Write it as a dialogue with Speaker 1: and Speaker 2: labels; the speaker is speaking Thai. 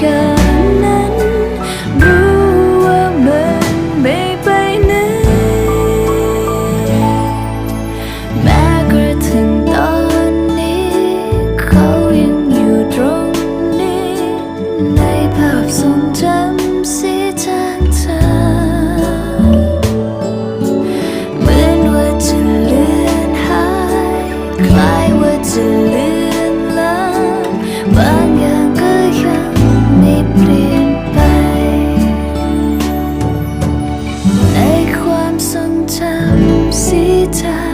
Speaker 1: แค่นั้นรู้ว่ามันไม่ไปไหนแม้กระทั่งตอนนี้ เขายังอยู่ตรงนี้ ในภาพทรงจำ 的。